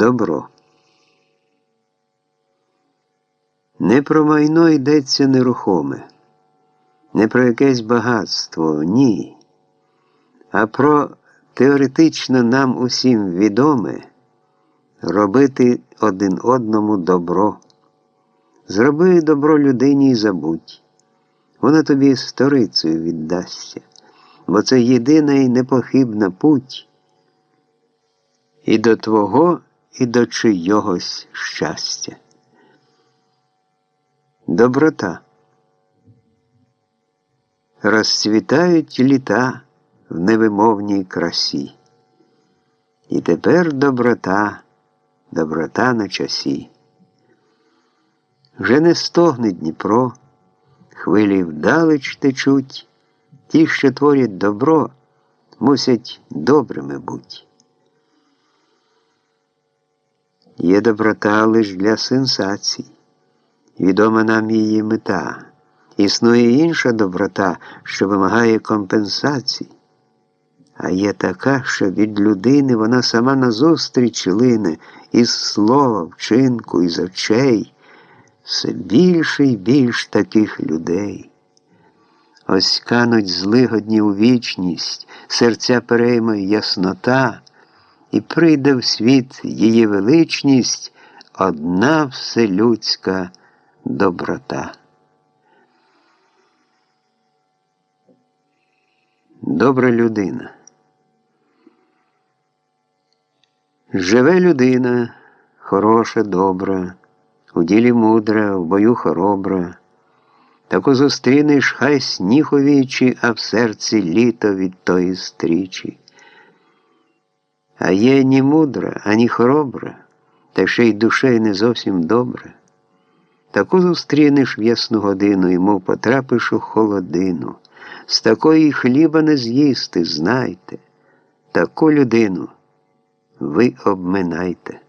Добро. Не про майно йдеться нерухоме, не про якесь багатство, ні, а про теоретично нам усім відоме робити один одному добро. Зроби добро людині і забудь. Вона тобі сторицею віддасться, бо це єдина і непохибна путь і до твого, і до чийогось щастя. Доброта. Розцвітають літа в невимовній красі. І тепер доброта, доброта на часі. Вже не стогне Дніпро, хвилі вдалеч течуть, ті, що творять добро, мусять добрими бути. Є доброта лише для сенсацій, відома нам її мета. Існує інша доброта, що вимагає компенсацій. А є така, що від людини вона сама назустріч лине із слова, вчинку, із очей, все більше і більш таких людей. Ось кануть злигодні у вічність, серця перейме яснота і прийде в світ її величність одна вселюдська доброта. Добра людина. Живе людина, хороша, добра, у ділі мудра, в бою хоробра. Таку зустрінеш хай сніговічі, а в серці літо від тої стрічі. А є ні мудра, ані хоробра, та ще й душею не зовсім добра. Таку зустрінеш в ясну годину і мов потрапиш у холодину. З такої хліба не з'їсти, знайте, таку людину ви обминайте.